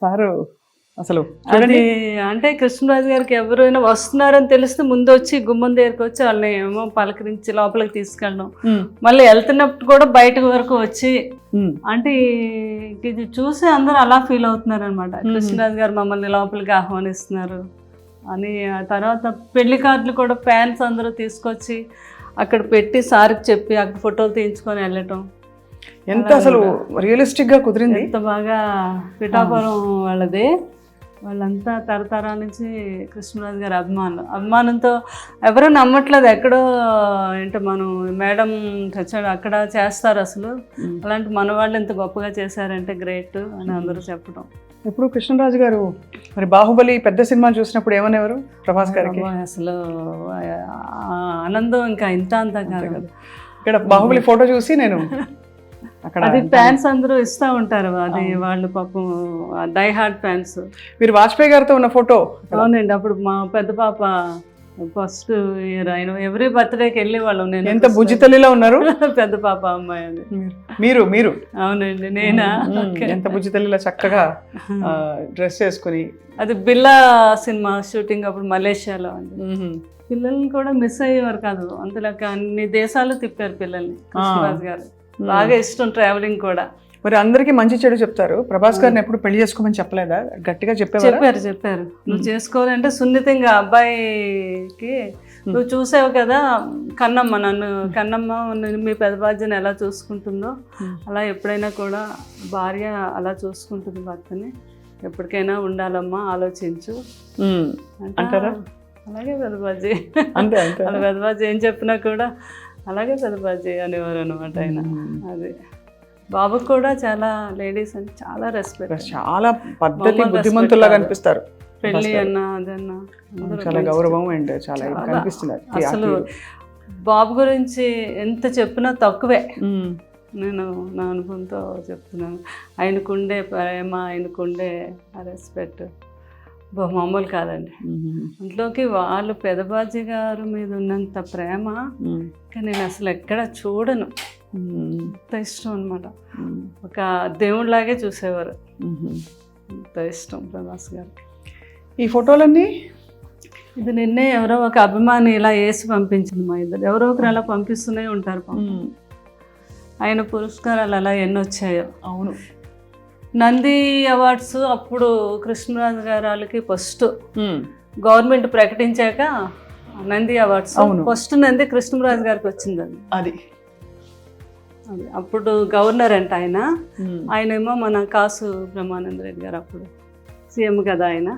Sir అసలు అది అంటే కృష్ణరాజు గారికి ఎవరైనా వస్తున్నారని తెలిస్తే ముందు వచ్చి గుమ్మం దగ్గరికి వచ్చి వాళ్ళని ఏమో పలకరించి లోపలికి తీసుకెళ్ళడం. మళ్ళీ వెళ్తున్నప్పుడు కూడా బయట వరకు వచ్చి అంటే ఇది చూసి అందరూ అలా ఫీల్ అవుతున్నారు అనమాట. కృష్ణరాజు గారు మమ్మల్ని లోపలికి ఆహ్వానిస్తున్నారు అని ఆ తర్వాత పెళ్ళి కార్డులు కూడా ఫ్యాన్స్ అందరూ తీసుకొచ్చి అక్కడ పెట్టి సార్కి చెప్పి అక్కడ ఫోటోలు తీయించుకొని వెళ్ళటం. ఎంత అసలు రియలిస్టిక్గా కుదిరింది? ఎంత బాగా పిఠాపురం వాళ్ళది. వాళ్ళంతా తరతరాల నుంచి కృష్ణరాజు గారి అభిమానులు. అభిమానంతో ఎవరూ నమ్మట్లేదు ఎక్కడో ఏంటో మనం మేడం చచ్చాడు అక్కడ చేస్తారు అసలు. అలాంటి మన వాళ్ళు ఎంత గొప్పగా చేశారంటే గ్రేట్ అని అందరూ చెప్పడం. ఎప్పుడు కృష్ణరాజు గారు మరి బాహుబలి పెద్ద సినిమా చూసినప్పుడు ఏమనేవారు ప్రభాస్ గారికి. అసలు ఆనందం ఇంకా ఇంత అంత కాదు. ఇక్కడ బాహుబలి ఫోటో చూసి నేను అది ఫ్యాన్స్ అందరూ ఇస్తూ ఉంటారు. అది వాళ్ళు పాపం డై హార్ట్ ఫ్యాన్స్ మీరు వాజ్పేయి గారితో ఉన్న ఫోటో? అవునండి అప్పుడు మా పెద్ద పాప ఫస్ట్ ఇయర్ ఆయన ఎవ్రీ బర్త్డేకి వెళ్ళే వాళ్ళం. నేను ఎంత బుజ్జి తల్లిలో ఉన్నారు? పెద్ద పాప అమ్మాయి అది. మీరు మీరు అవునండి నేనా. ఎంత బుజ్జి తల్లిలో చక్కగా డ్రెస్ వేసుకుని అది బిల్లా సినిమా షూటింగ్ అప్పుడు మలేషియాలో అండి. పిల్లల్ని కూడా మిస్ అయ్యేవారు కాదు. అంతలాగా అన్ని దేశాలు తిప్పారు పిల్లల్ని కృష్ణరాజు గారు. బాగా ఇష్టం ట్రావెలింగ్ కూడా. మరి అందరికీ మంచి చెడు చెప్తారు. ప్రభాస్ గారిని ఎప్పుడు పెళ్ళి చేసుకోమని చెప్పలేదా? గట్టిగా చెప్పేవారా? చెప్పారు చెప్పారు. నువ్వు చేసుకోవాలంటే సున్నితంగా అబ్బాయికి నువ్వు చూసావు కదా కన్నమ్మ నన్ను కన్నమ్మ నేను మీ పెద్ద బాధ్యను ఎలా చూసుకుంటుందో. అలా ఎప్పుడైనా కూడా భార్య అలా చూసుకుంటుంది భర్తని. ఎప్పటికైనా ఉండాలమ్మా ఆలోచించు. అంటారా? అలాగే పెద్దబాజీ అంతే అంతే. వాళ్ళ పెద్దబాజీ ఏం చెప్పినా కూడా అలాగే పెద్దబాజీ అనేవారు అనమాట ఆయన. అది. బాబుకు కూడా చాలా లేడీస్ అని చాలా రెస్పెక్ట్ చాలా పద్ధతి respect కనిపిస్తారు పెళ్ళి అన్నా అదన్నా. చాలా గౌరవం అండ్ చాలా. ఆ అసలు. బాబు గురించి ఎంత చెప్పినా తక్కువే. నేను నా అనుభవంతో చెప్తున్నాను. ఆయనకుండే ప్రేమ ఆయనకుండే రెస్పెక్ట్ మామూలు కాదండి. అందులోకి వాళ్ళు పెదబాజీ గారు మీద ఉన్నంత ప్రేమ ఇంకా నేను అసలు ఎక్కడ చూడను. అంత ఇష్టం అనమాట ఒక దేవుడిలాగే చూసేవారు. అంత ఇష్టం ప్రభాస్ గారికి. ఈ ఫోటోలన్నీ? ఇది నిన్నే ఎవరో ఒక అభిమాని ఇలా వేసి పంపించింది మా ఇద్దరు. ఎవరో ఒకరు అలా పంపిస్తూనే ఉంటారు ఆయన పురస్కారాలు అలా ఎన్ని వచ్చాయో. అవును. నంది అవార్డ్స్ అప్పుడు కృష్ణరాజు గారు వాళ్ళకి ఫస్ట్ గవర్నమెంట్ ప్రకటించాక నంది అవార్డ్స్. ఫస్ట్ నంది కృష్ణరాజు గారికి వచ్చిందండి అది. అప్పుడు గవర్నర్ అంట ఆయన. ఆయనేమో మన కాసు బ్రహ్మానంద రెడ్డి గారు అప్పుడు. సీఎం కదా ఆయన.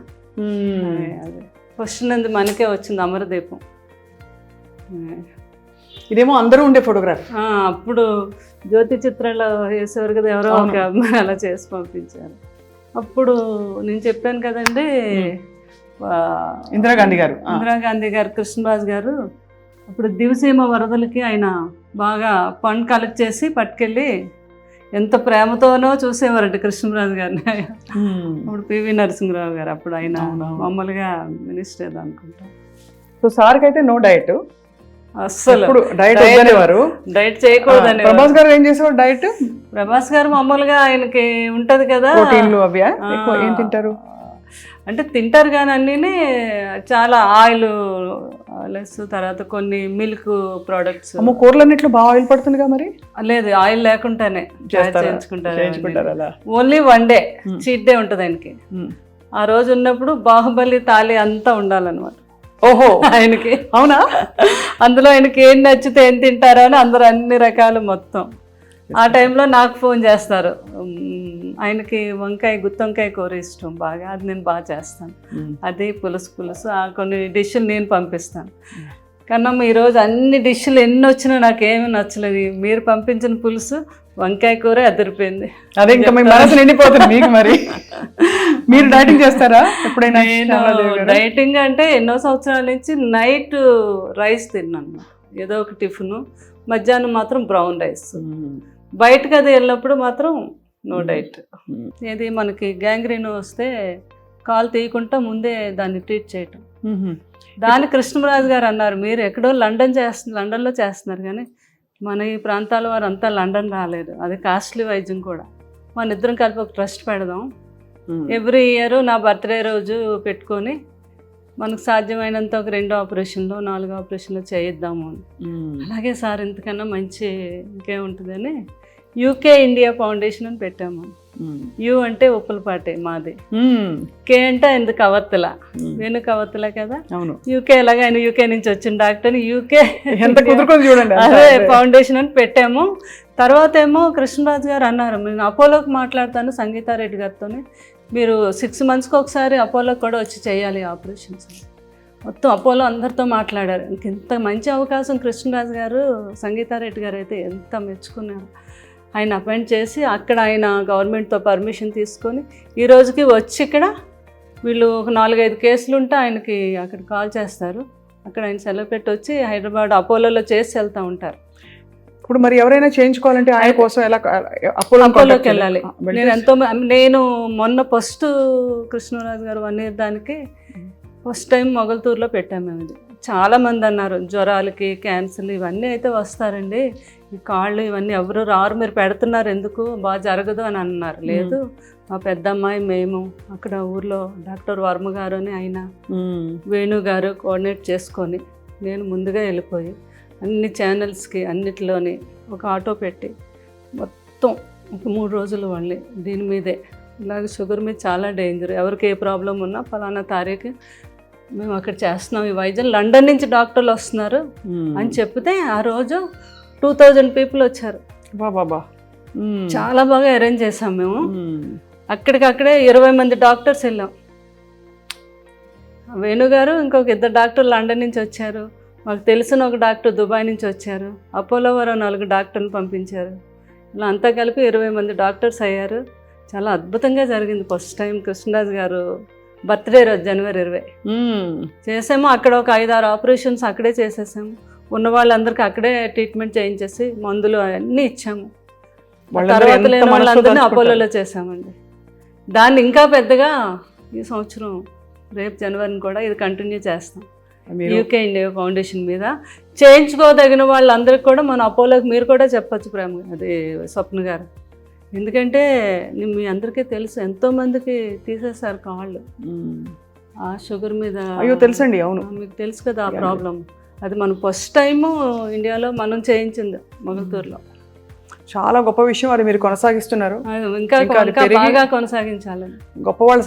అదే, ఫస్ట్ నంది మనకే వచ్చింది అమరదీపం. ఇదేమో అందరూ ఉండే ఫోటోగ్రాఫ్. అప్పుడు జ్యోతి చిత్రాలు వేసేవారు కదా ఎవరో ఒక అమ్మాయి అలా చేసి పంపించారు. అప్పుడు నేను చెప్పాను కదండి ఇందిరాగాంధీ గారు. ఇందిరాగాంధీ గారు కృష్ణరాజు గారు అప్పుడు దివసీమ వరదలకి ఆయన బాగా ఫండ్ కలెక్ట్ చేసి పట్టుకెళ్ళి ఎంత ప్రేమతోనో చూసేవారంట కృష్ణరాజు గారిని. అప్పుడు పివి నరసింహరావు గారు అప్పుడు ఆయన. మామూలుగా మినిస్టర్ అనుకుంటా. సో సార్కి అయితే నో డైట్. అస్సలు. ఇప్పుడు డైట్ వద్దనేవారు. డైట్ చేయకూడదని ప్రభాస్ గారు ఏం చేసేవారు డైట్? ప్రభాస్ గారు మామూలుగా ఆయనకి ఉంటది కదా. ప్రోటీన్లు అవి ఏం తింటారు? అంటే తింటారు కానీ అన్నీ చాలా ఆయిల్ లెస్ తర్వాత కొన్ని మిల్క్ ప్రోడక్ట్స్. అమ్మో కూరలన్నిట్లో బాగా ఆయిల్ పడుతుందిగా మరి? లేదు ఆయిల్ లేకుండానే? చేయించుకుంటారు only one day. Cheat day ఉంటుంది ఆయనకి. ఆ రోజు ఉన్నప్పుడు బాహుబలి తాలి అంతా ఉండాలన్నమాట. ఓహో. ఆయనకి. అవునా? అందులో ఆయనకి ఏం నచ్చితే ఏం తింటారో అని అందరూ అన్ని రకాలు మొత్తం. ఆ టైంలో నాకు ఫోన్ చేస్తారు. ఆయనకి వంకాయ గుత్తొంకాయ కూర ఇష్టం బాగా. అది నేను బాగా చేస్తాను. అది పులుసు పులుసు. ఆ కొన్ని డిష్లు నేను పంపిస్తాను. కన్నమ్మ ఈరోజు అన్ని డిష్లు ఎన్ని వచ్చినా నాకేమీ నచ్చలేదు. మీరు పంపించిన పులుసు వంకాయ కూర అదిరిపోయింది. అదే ఇంకా మీ మనసు నిండిపోతుంది మీకు మరి. మీరు డైటింగ్ చేస్తారా ఎప్పుడైనా? డైటింగ్ అంటే ఎన్నో సంవత్సరాల నుంచి నైట్ రైస్ తిన్నాను ఏదో ఒక టిఫిన్ మధ్యాహ్నం మాత్రం బ్రౌన్ రైస్. బయటకు అది వెళ్ళినప్పుడు మాత్రం నో డైట్. ఏది మనకి గ్యాంగ్రీన్ వస్తే కాలు తీయకుండా ముందే దాన్ని ట్రీట్ చేయటం. దాని కృష్ణరాజు గారు అన్నారు మీరు ఎక్కడో లండన్ చేస్తున్నారు లండన్లో చేస్తున్నారు కానీ మన ఈ ప్రాంతాల వారు అంతా లండన్ రాలేదు అది కాస్ట్లీ వైద్యం కూడా మన ఇద్దరం కలిపి ఒక ట్రస్ట్ పెడదాం. ఎవ్రీ ఇయర్ నా బర్త్డే రోజు పెట్టుకొని మనకు సాధ్యమైనంత ఒక రెండు ఆపరేషన్లు నాలుగు ఆపరేషన్లు చేయిద్దాము అని. ఉమ్. అలాగే సార్ ఇంతకన్నా మంచి ఇంకేముంటుందని యూకే ఇండియా ఫౌండేషన్ అని పెట్టాము. యూ అంటే ఉప్పులపాటే మాది. కే అంటే కవత్తల ఉమ్. వేణు కవత్తల కదా అవును యూకే ఎలాగ ఆయన యూకే నుంచి వచ్చిన డాక్టర్ యూకే ఎంత కుదురుకొని చూడండి. అదే ఫౌండేషన్ అని పెట్టాము తర్వాత ఏమో కృష్ణరాజు గారు అన్నారు నేను అపోలోకి మాట్లాడతాను సంగీతారెడ్డి గారితో మీరు సిక్స్ మంత్స్కి ఒకసారి అపోలోకి కూడా వచ్చి చేయాలి ఆపరేషన్స్ మొత్తం అపోలో అందరితో మాట్లాడారు. ఇంత మంచి అవకాశం కృష్ణరాజు గారు సంగీతారెడ్డి గారు అయితే ఎంత మెచ్చుకున్నారు. ఆయన అపాయింట్ చేసి అక్కడ ఆయన గవర్నమెంట్తో పర్మిషన్ తీసుకొని ఈ రోజుకి వచ్చి ఇక్కడ వీళ్ళు ఒక నాలుగైదు కేసులు ఉంటే ఆయనకి అక్కడ కాల్ చేస్తారు. అక్కడ ఆయన సెలవు పెట్టి వచ్చి హైదరాబాద్ అపోలోలో చేసి వెళ్తూ ఉంటారు. ఇప్పుడు మరి ఎవరైనా చేయించుకోవాలంటే ఆయన కోసం ఎలా అపోలో అపోలోకి వెళ్ళాలి. నేను ఎంతో నేను మొన్న ఫస్ట్ కృష్ణరాజు గారు వన్ ఇయర్ దానికి ఫస్ట్ టైం మొగల్తూరులో పెట్టాము మేము ఇది చాలా మంది అన్నారు జ్వరాలకి క్యాన్సర్లు ఇవన్నీ అయితే వస్తారండి. ఈ కాళ్ళు ఇవన్నీ ఎవరు రారు మీరు పెడుతున్నారు ఎందుకు? బాగా జరగదు అని అన్నారు. లేదు మా పెద్దమ్మాయి మేము అక్కడ ఊర్లో డాక్టర్ వర్మ గారు అని ఆయన వేణు గారు కోఆర్డినేట్ చేసుకొని నేను ముందుగా వెళ్ళిపోయి అన్ని ఛానల్స్కి అన్నిటిలోని ఒక ఆటో పెట్టి మొత్తం ఒక మూడు రోజులు వాళ్ళని దీని మీదే. ఇలాగ షుగర్ మీద చాలా డేంజర్. ఎవరికి ఏ ప్రాబ్లం ఉన్నా ఫలానా తారీఖు మేము అక్కడ చేస్తున్నాం. ఈ వైద్యం లండన్ నుంచి డాక్టర్లు వస్తున్నారు అని చెప్తే ఆ రోజు టూ థౌజండ్ పీపుల్ వచ్చారు. బాబా చాలా బాగా అరేంజ్ చేసాం మేము. అక్కడికక్కడే ఇరవై మంది డాక్టర్స్ వెళ్ళాం. వేణుగారు ఇంకొక ఇద్దరు డాక్టర్లు లండన్ నుంచి వచ్చారు. మాకు తెలిసిన ఒక డాక్టర్ దుబాయ్ నుంచి వచ్చారు. అపోలో వారు నాలుగు డాక్టర్ని పంపించారు. ఇలా అంతా కలిపి ఇరవై మంది డాక్టర్స్ అయ్యారు. చాలా అద్భుతంగా జరిగింది ఫస్ట్ టైం కృష్ణరాజు గారు బర్త్డే రోజు జనవరి ఇరవై. చేసాము అక్కడ ఒక ఐదారు ఆపరేషన్స్ అక్కడే చేసేసాము. ఉన్న వాళ్ళందరికీ అక్కడే ట్రీట్మెంట్ చేయించేసి మందులు అవన్నీ ఇచ్చాము. తర్వాత లేని వాళ్ళందరినీ. అపోలోలో చేసామండి దాన్ని ఇంకా పెద్దగా ఈ సంవత్సరం రేపు జనవరిని కూడా ఇది కంటిన్యూ చేస్తాం. యూకే ఇండియా ఫౌండేషన్ మీద చేయించుకోదగిన వాళ్ళందరికీ కూడా మన అపోలోకి మీరు కూడా చెప్పొచ్చు ప్రేమ అది స్వప్న గారు. ఎందుకంటే మీ అందరికీ తెలుసు ఎంతో మందికి తీసేశారు కాళ్ళు. ఆ షుగర్ మీద అయ్యో తెలుసండి అవును. మీకు తెలుసు కదా ఆ ప్రాబ్లం. అది మనం ఫస్ట్ టైము ఇండియాలో మనం చేయించింది మొగల్తూరులో చాలా గొప్ప విషయం అది మీరు కొనసాగిస్తున్నారు. ఇంకా బాగా కొనసాగించాలని. గొప్ప వాళ్ళ